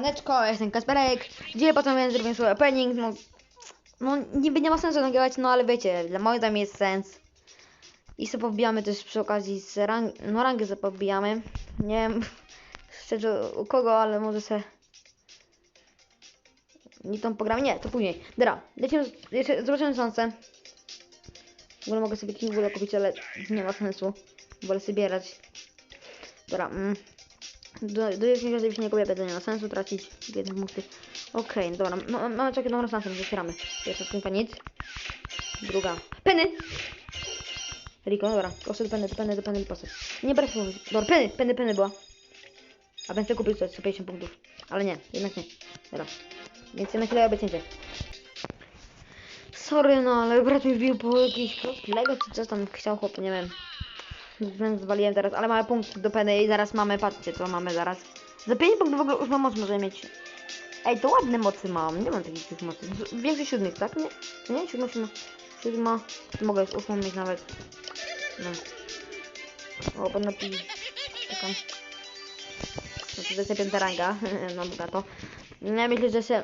Maneczko, jestem Kasperek. Dzisiaj potem więc zrobię sobie opening. No, no niby nie ma sensu nagrywać, no ale wiecie, dla moich tam jest sens. I sobie pobijamy też przy okazji z rang no rangę sobie pobijamy. Nie wiem szczerze u kogo, ale może se nie tą pogram, nie, to później. Dobra, lecimy, jeszcze zobaczymy sące. W ogóle mogę sobie w ogóle kupić, ale nie ma sensu. Wolę sobie bierać. Dobra, mm. Do, do już nie kupię, to nie ma sensu tracić jednych punkty. Okej, dobra, ma- mamy czekać na szansę, otwieramy. Pierwsza skrzynka nic. Druga. Penny! Riko, dobra, proszę do penny, do penny, do penny, poszedł. Nie brać Dobra, penny, penny, penny była. A będę kupił coś, 150 punktów. Ale nie, jednak nie. Dobra. Więc na chwilę robię cięcie. Sorry, no, ale brat mi wbił po jakiś Lego czy coś tam chciał chłop, nie wiem. Zwaliłem teraz, ale mamy punkt do penny i zaraz mamy, patrzcie co mamy zaraz. Za 5 punktów w ogóle ósma moc możemy mieć. Ej, to ładne mocy mam, nie mam takich tych mocy. Z- Więcej siódmych, tak? Nie? Nie? Siódma, siódma. Siódma. Mogę już ósmą mieć nawet. No. O, będę pi... Czekam. No to jest piąta ranga. no dobra, to. Ja myślę, że się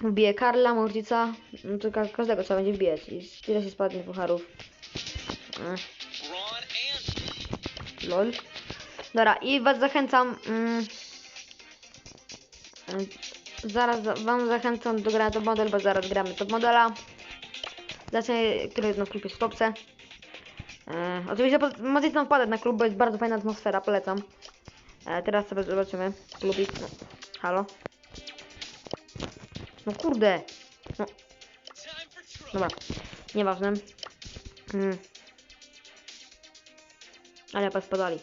wbije Karla, Mortica. No to ka każdego trzeba będzie wbijać. I tyle się spadnie pucharów. Mm. Lol. Dobra, i was zachęcam. Mm, mm, zaraz za- wam zachęcam do grania top model, bo zaraz gramy top modela. Zacznę, który jest na klubie w topce. E, oczywiście po- możecie tam wpadać na klub, bo jest bardzo fajna atmosfera, polecam. E, teraz sobie zobaczymy. Klubik. No. Halo? No kurde. No. Dobra. Nieważne. Mm. Ale pas spadali.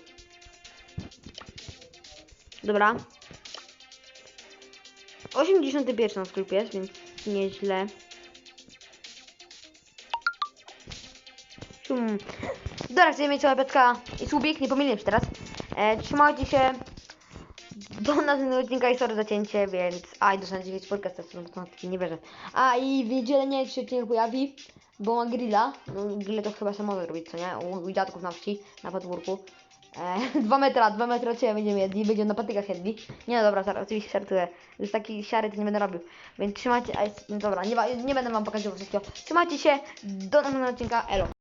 Dobra. 81 na sklep jest, więc nieźle. Hmm. Dobra, chcemy mieć łapeczka i słupik, nie pomyliłem się teraz. E, trzymajcie się do następnego odcinka i sorry za cięcie, więc... A, i dostałem 9 podcast, to nie wierzę. A, i w niedzielę nie wiem, się odcinek pojawi, bo ma grilla. No, grille to chyba może robić, co nie? U, u dziadków na wsi, na podwórku. E, dwa metra, dwa metra od ciebie będziemy jedli, będziemy na patykach jedli. Nie no dobra, zaraz, oczywiście żartuję. Już taki siary to nie będę robił. Więc trzymajcie, a jest, no dobra, nie, nie będę wam pokazywał wszystkiego. Trzymajcie się, do następnego odcinka, elo.